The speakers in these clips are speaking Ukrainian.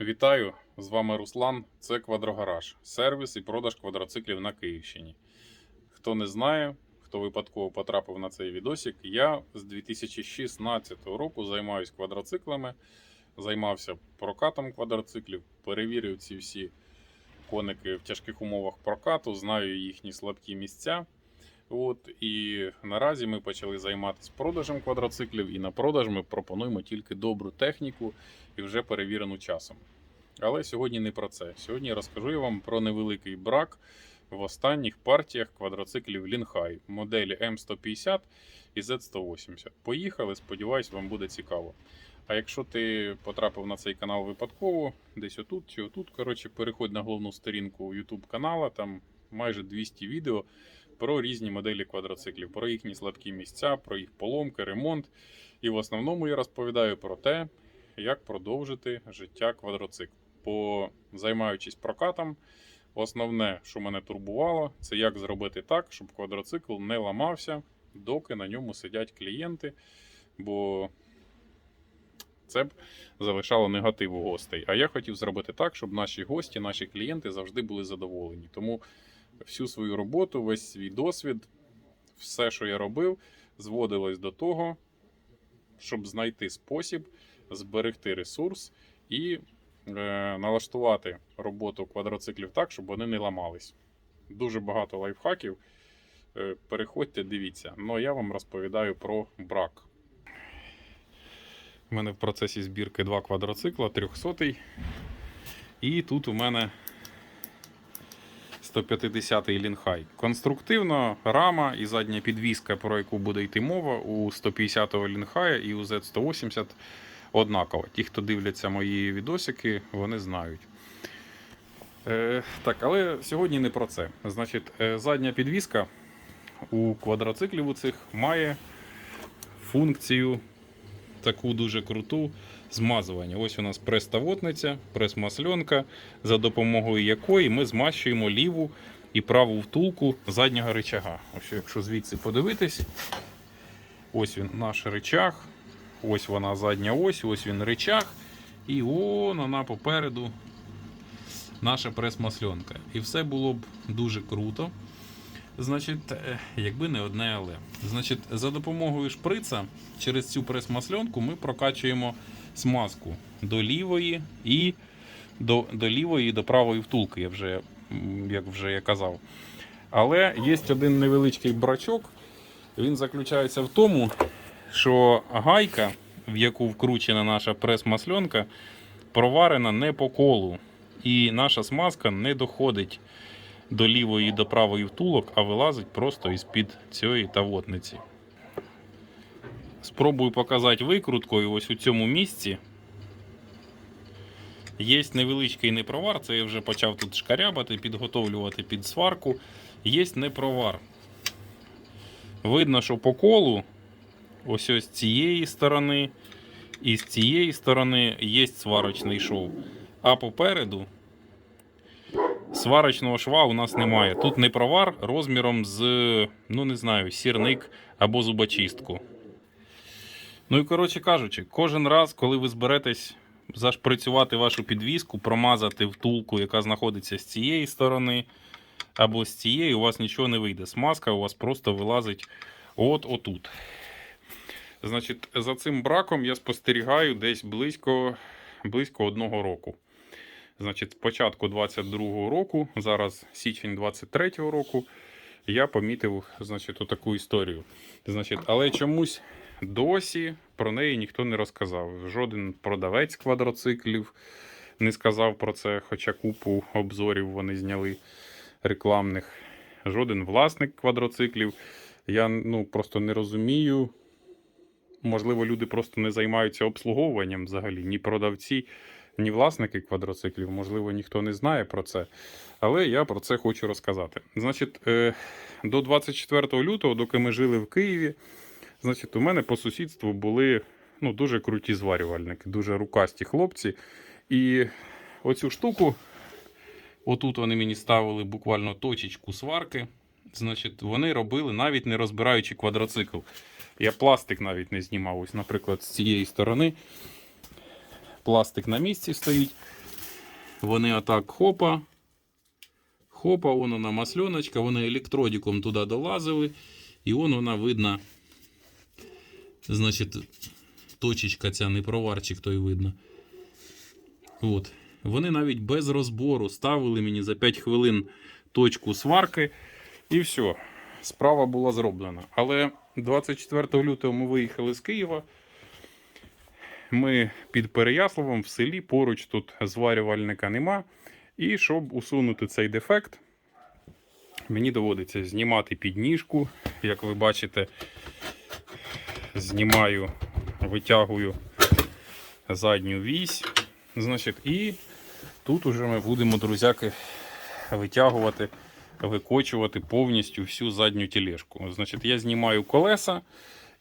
Вітаю! З вами Руслан. Це Квадрогараж, сервіс і продаж квадроциклів на Київщині. Хто не знає, хто випадково потрапив на цей відосик, я з 2016 року займаюся квадроциклами, займався прокатом квадроциклів, перевірив ці всі коники в тяжких умовах прокату, знаю їхні слабкі місця. От, і наразі ми почали займатися продажем квадроциклів, і на продаж ми пропонуємо тільки добру техніку і вже перевірену часом. Але сьогодні не про це. Сьогодні розкажу я вам про невеликий брак в останніх партіях квадроциклів Лінхай моделі М150 і Z180. Поїхали, сподіваюсь, вам буде цікаво. А якщо ти потрапив на цей канал випадково, десь отут чи отут, коротше, переходь на головну сторінку YouTube канала, там майже 200 відео про різні моделі квадроциклів, про їхні слабкі місця, про їх поломки, ремонт. І в основному я розповідаю про те, як продовжити життя квадроциклу. Бо займаючись прокатом, основне, що мене турбувало, це як зробити так, щоб квадроцикл не ламався, доки на ньому сидять клієнти. Бо це б залишало негатив гостей. А я хотів зробити так, щоб наші гості, наші клієнти завжди були задоволені. Тому всю свою роботу, весь свій досвід, все, що я робив, зводилось до того, щоб знайти спосіб зберегти ресурс і е, налаштувати роботу квадроциклів так, щоб вони не ламались. Дуже багато лайфхаків. Е, переходьте, дивіться. Ну я вам розповідаю про брак. У мене в процесі збірки два квадроцикла, 300 І тут у мене 150-й лінхай. Конструктивно рама і задня підвіска, про яку буде йти мова, у 150-го лінхая і у Z180 однаково. Ті, хто дивляться мої відосики, вони знають. Е, так, але сьогодні не про це. Значить, е, задня підвіска у квадроциклів у цих має функцію таку дуже круту змазування. Ось у нас прес-тавотниця, прес-масленка, за допомогою якої ми змащуємо ліву і праву втулку заднього рычага. Ось якщо звідси подивитись, ось він наш рычаг, ось вона задня ось, ось він рычаг, і он вона попереду наша прес-масленка. І все було б дуже круто. Значить, е, якби не одне але. Значить, за допомогою шприца через цю прес-масленку ми прокачуємо смазку до лівої і до, до лівої і до правої втулки, я вже, як вже я казав. Але є один невеличкий брачок. Він заключається в тому, що гайка, в яку вкручена наша прес-масленка, проварена не по колу. І наша смазка не доходить до лівої і до правої втулок, а вилазить просто із-під цієї тавотниці. Спробую показати викруткою ось у цьому місці. Є невеличкий непровар, це я вже почав тут шкарябати, підготовлювати під сварку. Є непровар. Видно, що по колу, ось ось з цієї сторони і з цієї сторони є сварочний шов. А попереду сварочного шва у нас немає. Тут не провар розміром з, ну не знаю, сірник або зубочистку. Ну і коротше кажучи, кожен раз, коли ви зберетесь зашприцювати вашу підвіску, промазати втулку, яка знаходиться з цієї сторони, або з цієї, у вас нічого не вийде. Смазка у вас просто вилазить от отут. Значить, за цим браком я спостерігаю десь близько, близько одного року. Значить, початку 22-го року, зараз січень 23-го року, я помітив значить, отаку історію. Значить, але чомусь досі про неї ніхто не розказав. Жоден продавець квадроциклів не сказав про це, хоча купу обзорів вони зняли рекламних. Жоден власник квадроциклів. Я ну, просто не розумію. Можливо, люди просто не займаються обслуговуванням взагалі, ні продавці, ні власники квадроциклів, можливо, ніхто не знає про це. Але я про це хочу розказати. Значить, е, до 24 лютого, доки ми жили в Києві, значить, у мене по сусідству були ну, дуже круті зварювальники, дуже рукасті хлопці. І оцю штуку, отут вони мені ставили буквально точечку сварки. Значить, вони робили навіть не розбираючи квадроцикл. Я пластик навіть не знімав. Ось, наприклад, з цієї сторони пластик на місці стоїть. вони отак хопа. Хопа, вон вона масльоночка, вони електродиком туди долазили. І вон вона видно. Значить, точечка ця, не проварчик той видно. От. Вони навіть без розбору ставили мені за 5 хвилин точку сварки. І все. Справа була зроблена. Але 24 лютого ми виїхали з Києва. Ми під Переяславом в селі, поруч тут зварювальника нема. І щоб усунути цей дефект, мені доводиться знімати підніжку. Як ви бачите, знімаю, витягую задню вісь. Значить, і тут уже ми будемо, друзяки, витягувати, викочувати повністю всю задню тележку. Значить, я знімаю колеса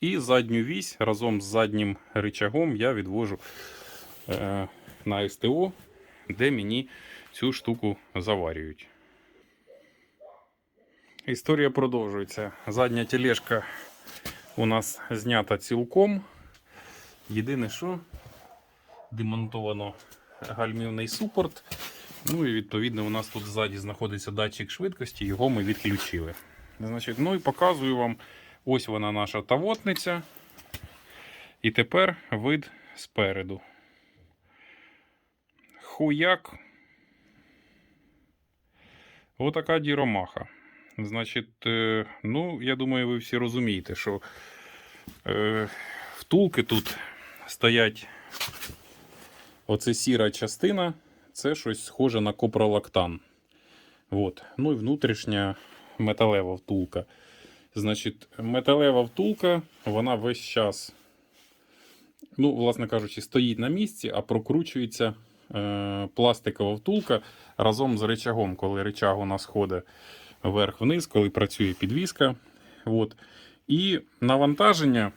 і задню вісь разом з заднім рычагом я відвожу е, на СТО, де мені цю штуку заварюють. Історія продовжується. Задня тележка у нас знята цілком. Єдине, що демонтовано гальмівний супорт. Ну і відповідно у нас тут ззаді знаходиться датчик швидкості, його ми відключили. Значить, ну і показую вам, ось вона наша тавотниця. І тепер вид спереду. Хуяк. Отака діромаха. Значить, е, ну, я думаю, ви всі розумієте, що е, втулки тут стоять. Оце сіра частина, це щось схоже на копролактан. От. Ну і внутрішня металева втулка. Значить, металева втулка, вона весь час, ну, власне кажучи, стоїть на місці, а прокручується е, пластикова втулка разом з рычагом, коли рычаг у нас ходить вверх-вниз, коли працює підвіска. От. І навантаження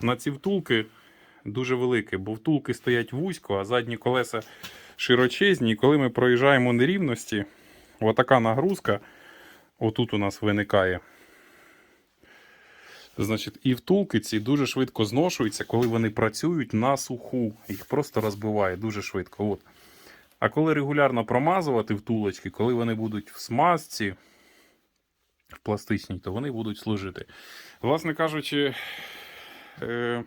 на ці втулки дуже велике, бо втулки стоять вузько, а задні колеса широчезні. І коли ми проїжджаємо нерівності, отака нагрузка отут у нас виникає. Значить, і втулки ці дуже швидко зношуються, коли вони працюють на суху. Їх просто розбиває дуже швидко. От. А коли регулярно промазувати втулочки, коли вони будуть в смазці, в пластичній, то вони будуть служити. Власне кажучи, е,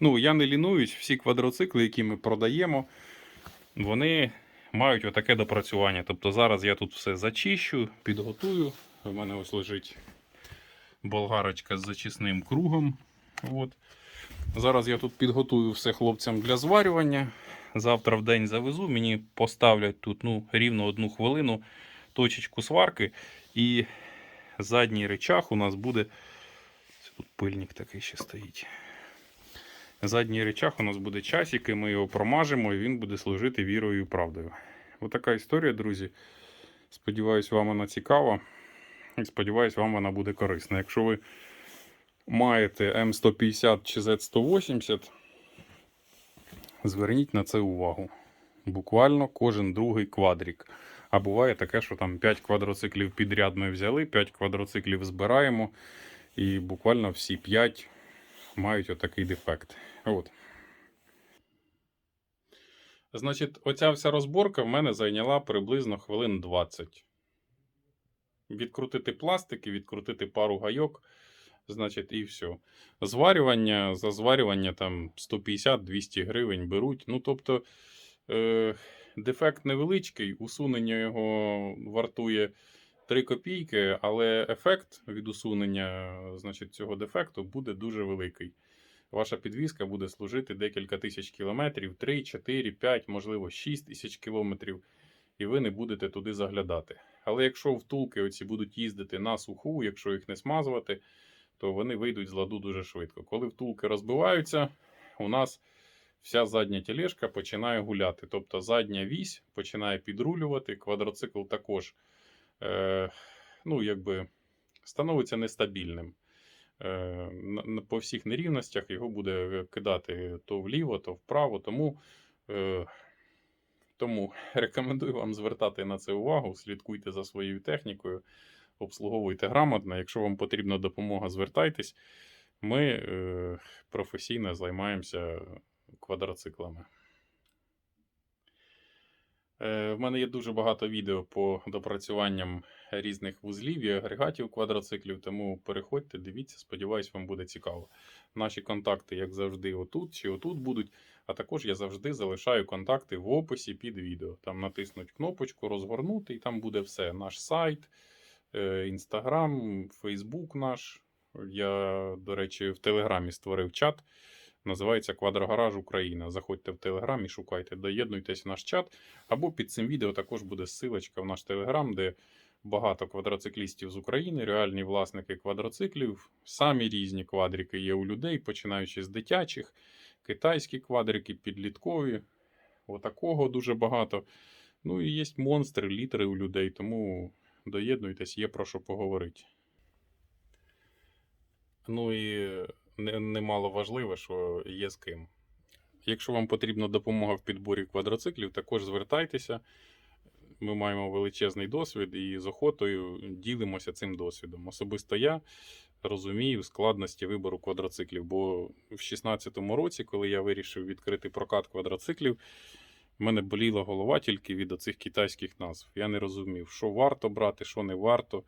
ну, я не лінуюсь, всі квадроцикли, які ми продаємо, вони мають отаке допрацювання. Тобто зараз я тут все зачищу, підготую. У мене ось лежить болгарочка з зачисним кругом. От. Зараз я тут підготую все хлопцям для зварювання. Завтра в день завезу, мені поставлять тут ну, рівно одну хвилину точечку сварки. І задній речах у нас буде. Це тут пильник такий ще стоїть. Задній речах у нас буде часик, і ми його промажемо, і він буде служити вірою і правдою. Отака історія, друзі. Сподіваюсь, вам вона цікава. І сподіваюсь, вам вона буде корисна. Якщо ви маєте М150 чи Z180, зверніть на це увагу. Буквально кожен другий квадрік. А буває таке, що там 5 квадроциклів підряд ми взяли, 5 квадроциклів збираємо, і буквально всі 5 мають отакий дефект. От. Значить, оця вся розборка в мене зайняла приблизно хвилин 20. Відкрутити пластики, відкрутити пару гайок, значить, і все. Зварювання, за зварювання там 150-200 гривень беруть. Ну, тобто, е, дефект невеличкий, усунення його вартує 3 копійки, але ефект від усунення значить, цього дефекту буде дуже великий. Ваша підвізка буде служити декілька тисяч кілометрів, 3, 4, 5, можливо, 6 тисяч кілометрів, і ви не будете туди заглядати. Але якщо втулки оці будуть їздити на суху, якщо їх не смазувати, то вони вийдуть з ладу дуже швидко. Коли втулки розбиваються, у нас вся задня тележка починає гуляти. Тобто задня вісь починає підрулювати, квадроцикл також е, ну, якби, становиться нестабільним. Е, по всіх нерівностях його буде кидати то вліво, то вправо. Тому, е, тому рекомендую вам звертати на це увагу, слідкуйте за своєю технікою, обслуговуйте грамотно. Якщо вам потрібна допомога, звертайтесь. Ми е, професійно займаємося квадроциклами. Е, В мене є дуже багато відео по допрацюванням різних вузлів і агрегатів квадроциклів, тому переходьте, дивіться, сподіваюсь, вам буде цікаво. Наші контакти, як завжди, отут чи отут будуть. А також я завжди залишаю контакти в описі під відео. Там натиснуть кнопочку, розгорнути, і там буде все. Наш сайт, інстаграм, фейсбук наш. Я, до речі, в Телеграмі створив чат. Називається Квадрогараж Україна. Заходьте в Телеграм і шукайте, доєднуйтесь в наш чат. Або під цим відео також буде ссылочка в наш Телеграм, де багато квадроциклістів з України, реальні власники квадроциклів. Самі різні квадрики є у людей, починаючи з дитячих, китайські квадрики, підліткові. Отакого дуже багато. Ну і є монстри, літери у людей, тому доєднуйтесь, є про що поговорити. Ну і немало важливе, що є з ким. Якщо вам потрібна допомога в підборі квадроциклів, також звертайтеся. Ми маємо величезний досвід і з охотою ділимося цим досвідом. Особисто я розумію складності вибору квадроциклів, бо в 2016 році, коли я вирішив відкрити прокат квадроциклів, в мене боліла голова тільки від оцих китайських назв. Я не розумів, що варто брати, що не варто,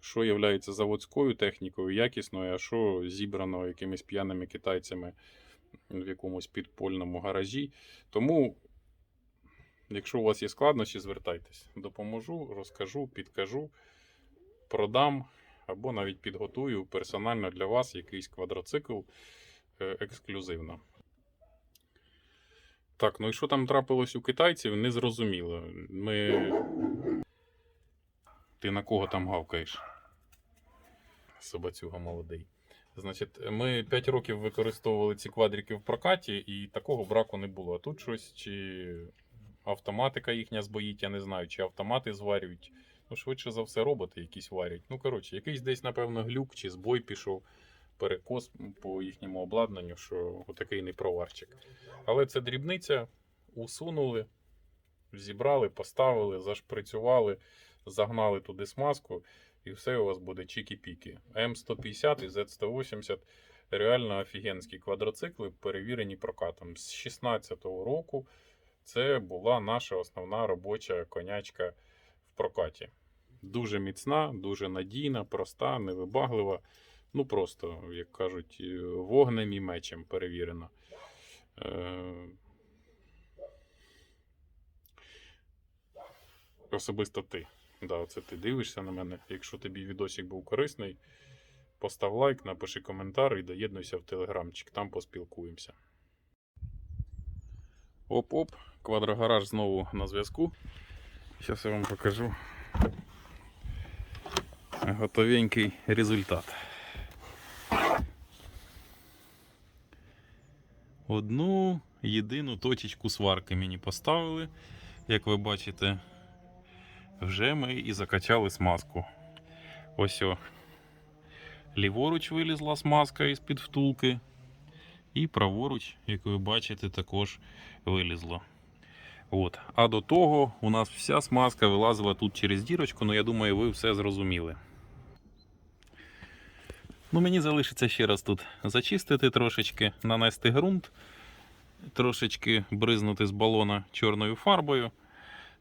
що є заводською технікою, якісною, а що зібрано якимись п'яними китайцями в якомусь підпольному гаражі. Тому, якщо у вас є складнощі, звертайтесь. Допоможу, розкажу, підкажу, продам або навіть підготую персонально для вас якийсь квадроцикл е, ексклюзивно. Так, ну і що там трапилось у китайців, не зрозуміло. Ми. Ти на кого там гавкаєш? Собацюга молодий. Значить, ми 5 років використовували ці квадрики в прокаті, і такого браку не було. А тут щось, чи автоматика їхня збоїть, я не знаю, чи автомати зварюють. Ну, швидше за все, роботи якісь варять. Ну, коротше, якийсь десь, напевно, глюк чи збой пішов, перекос по їхньому обладнанню, що отакий непроварчик. Але це дрібниця, усунули, зібрали, поставили, зашприцювали, загнали туди смазку, і все у вас буде чікі-піки. М150 і Z180 реально офігенські квадроцикли, перевірені прокатом. З 16-го року це була наша основна робоча конячка в прокаті. Дуже міцна, дуже надійна, проста, невибаглива. Ну просто, як кажуть, е, вогнем і мечем перевірено. Е, Особисто ти. Да, це ти дивишся на мене. Якщо тобі відосик був корисний, постав лайк, напиши коментар і доєднуйся в телеграмчик, там поспілкуємося. Оп-оп, квадрогараж знову на зв'язку. Зараз я вам покажу готовенький результат. Одну єдину точечку сварки мені поставили. Як ви бачите, вже ми і закачали смазку. Ось о. Ліворуч вилізла смазка із-під втулки. І праворуч, як ви бачите, також вилізло. От. А до того у нас вся смазка вилазила тут через дірочку, ну я думаю, ви все зрозуміли. Ну, мені залишиться ще раз тут зачистити трошечки, нанести ґрунт, трошечки бризнути з балона чорною фарбою.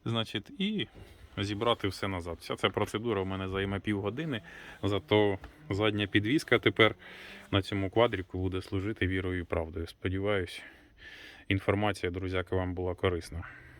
Значить, і зібрати все назад. Вся ця процедура в мене займе півгодини, зато задня підвіска тепер на цьому квадріку буде служити вірою і правдою. Сподіваюсь, інформація, друзяки, вам була корисна.